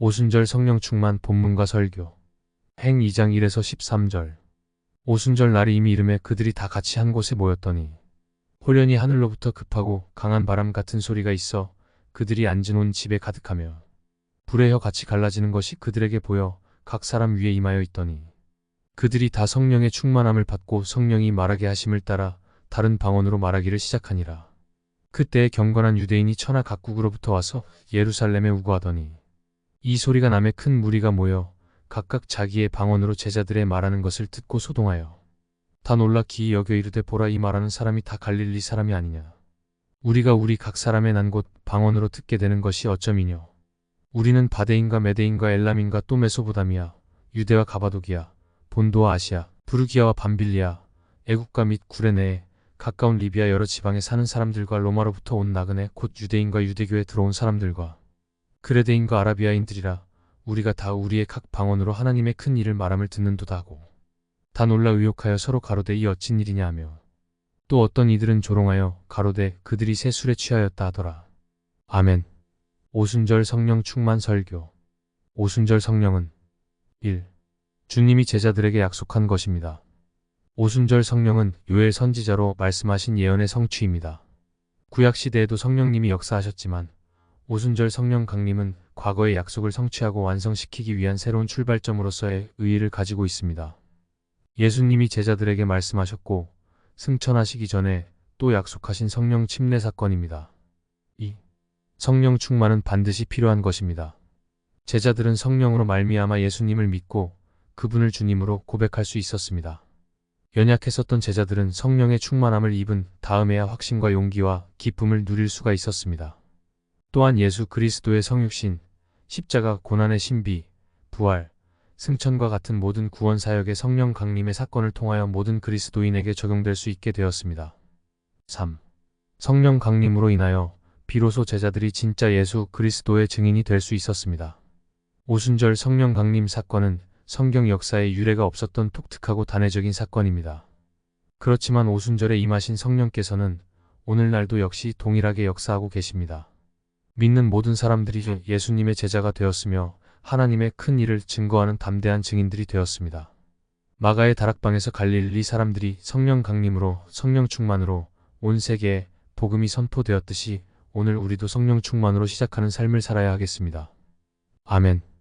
오순절 성령 충만 본문과 설교. 행 2장 1에서 13절. 오순절 날이 이미 이름에 그들이 다 같이 한 곳에 모였더니 호련히 하늘로부터 급하고 강한 바람 같은 소리가 있어 그들이 앉은 온 집에 가득하며 불의 혀 같이 갈라지는 것이 그들에게 보여 각 사람 위에 임하여 있더니 그들이 다 성령의 충만함을 받고 성령이 말하게 하심을 따라 다른 방언으로 말하기를 시작하니라. 그때 경건한 유대인이 천하 각국으로부터 와서 예루살렘에 우거하더니 이 소리가 남에 큰 무리가 모여 각각 자기의 방언으로 제자들의 말하는 것을 듣고 소동하여 다 놀라 기이 여겨 이르되 보라 이 말하는 사람이 다 갈릴리 사람이 아니냐. 우리가 우리 각 사람의 난 곳 방언으로 듣게 되는 것이 어쩌미뇨. 우리는 바데인과 메데인과 엘람인과 또 메소보다미아, 유대와 가바도기아, 본도와 아시아, 부르기아와 밤빌리아, 애국가 및 구레네에 가까운 리비아 여러 지방에 사는 사람들과 로마로부터 온 나그네 곧 유대인과 유대교에 들어온 사람들과 그레데인과 아라비아인들이라 우리가 다 우리의 각 방언으로 하나님의 큰 일을 말함을 듣는도다 하고 다 놀라 의욕하여 서로 가로되 이 어찐 일이냐 하며 또 어떤 이들은 조롱하여 가로되 그들이 새 술에 취하였다 하더라. 아멘. 오순절 성령 충만 설교. 오순절 성령은 1. 주님이 제자들에게 약속한 것입니다. 오순절 성령은 요엘 선지자로 말씀하신 예언의 성취입니다. 구약 시대에도 성령님이 역사하셨지만 오순절 성령 강림은 과거의 약속을 성취하고 완성시키기 위한 새로운 출발점으로서의 의의를 가지고 있습니다. 예수님이 제자들에게 말씀하셨고 승천하시기 전에 또 약속하신 성령 침례 사건입니다. 2. 성령 충만은 반드시 필요한 것입니다. 제자들은 성령으로 말미암아 예수님을 믿고 그분을 주님으로 고백할 수 있었습니다. 연약했었던 제자들은 성령의 충만함을 입은 다음에야 확신과 용기와 기쁨을 누릴 수가 있었습니다. 또한 예수 그리스도의 성육신, 십자가 고난의 신비, 부활, 승천과 같은 모든 구원 사역의 성령 강림의 사건을 통하여 모든 그리스도인에게 적용될 수 있게 되었습니다. 3. 성령 강림으로 인하여 비로소 제자들이 진짜 예수 그리스도의 증인이 될 수 있었습니다. 오순절 성령 강림 사건은 성경 역사에 유례가 없었던 독특하고 단회적인 사건입니다. 그렇지만 오순절에 임하신 성령께서는 오늘날도 역시 동일하게 역사하고 계십니다. 믿는 모든 사람들이 예수님의 제자가 되었으며 하나님의 큰 일을 증거하는 담대한 증인들이 되었습니다. 마가의 다락방에서 갈릴리 사람들이 성령 강림으로 성령 충만으로 온 세계에 복음이 선포되었듯이 오늘 우리도 성령 충만으로 시작하는 삶을 살아야 하겠습니다. 아멘.